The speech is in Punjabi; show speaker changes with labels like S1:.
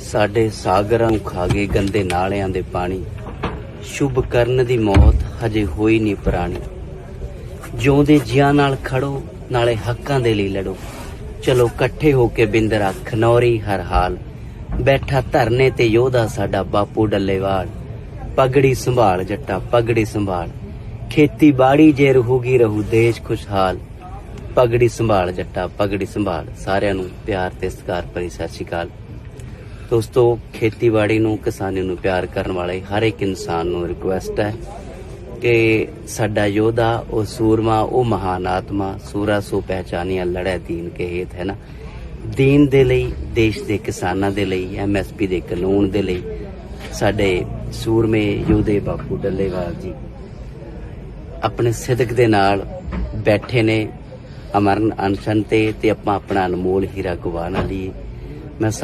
S1: ਸਾਡੇ ਸਾਗਰਾਂ ਨੂੰ ਖਾ ਗਏ ਗੰਦੇ ਨਾਲਿਆਂ ਦੇ ਪਾਣੀ। ਸ਼ੁਭ ਕਰਨ ਦੀ ਮੌਤ ਹਜੇ ਹੋਈ ਨਹੀਂ ਪੁਰਾਣੀ। ਜਿਉਂਦੇ ਜੀਆਂ ਨਾਲ ਖੜੋ, ਨਾਲੇ ਹੱਕਾਂ ਦੇ ਲਈ ਲੜੋ। ਚਲੋ ਇਕੱਠੇ ਹੋ ਕੇ ਬਿੰਦਰਾ ਖਨੌਰੀ ਹਰ ਹਾਲ। ਬੈਠਾ ਧਰਨੇ ਤੇ ਯੋਧਾ ਸਾਡਾ ਬਾਪੂ ਡੱਲੇਵਾਲ। ਪਗੜੀ ਸੰਭਾਲ ਜੱਟਾ, ਪਗੜੀ ਸੰਭਾਲ। ਖੇਤੀ ਬਾੜੀ ਜੇ ਰਹੂਗੀ, ਰਹੂ ਦੇਸ਼ ਖੁਸ਼ਹਾਲ। ਪਗੜੀ ਸੰਭਾਲ ਜੱਟਾ, ਪਗੜੀ ਸੰਭਾਲ। ਸਾਰਿਆਂ ਨੂੰ ਪਿਆਰ ਤੇ ਸਤਿਕਾਰ ਭਰੀ ਸਤਿ ਸ਼੍ਰੀ ਅਕਾਲ। ਦੋਸਤੋ, ਖੇਤੀਬਾੜੀ ਨੂੰ, ਕਿਸਾਨੀ ਨੂੰ ਪਿਆਰ ਕਰਨ ਵਾਲੇ ਹਰ ਇੱਕ ਇਨਸਾਨ ਨੂੰ ਰਿਕੁਐਸਟ ਹੈ ਕਿ ਸਾਡਾ ਯੋਧਾ, ਉਹ ਸੂਰਮਾ, ਉਹ ਮਹਾਨ ਆਤਮਾ, ਸੂਰਾ ਸੋ ਪਹਿਚਾਨੀਆਂ ਲੜੈ ਦੀਨ ਕੇ ਹੇਤ ਹੈ ਨਾ। ਦੀਨ ਦੇ ਲਈ, ਦੇਸ਼ ਦੇ ਕਿਸਾਨਾਂ ਦੇ ਲਈ ਐਮਐਸਪੀ ਦੇ ਕਾਨੂੰਨ ਦੇ ਲਈ, ਸਾਡੇ ਸੂਰਮੇ ਯੋਧੇ ਬਾਪੂ ਡੱਲੇਵਾਲ ਜੀ ਆਪਣੇ ਸਿਦਕ ਦੇ ਨਾਲ ਬੈਠੇ ਨੇ, ਅਮਰਨ ਅਨਸ਼ਨ ਤੇ ਤੇ ਆਪਾਂ ਆਪਣਾ ਅਨਮੋਲ ਹੀਰਾ ਗਵਾ ਨਾ ਲਈਏ ਮੈਂ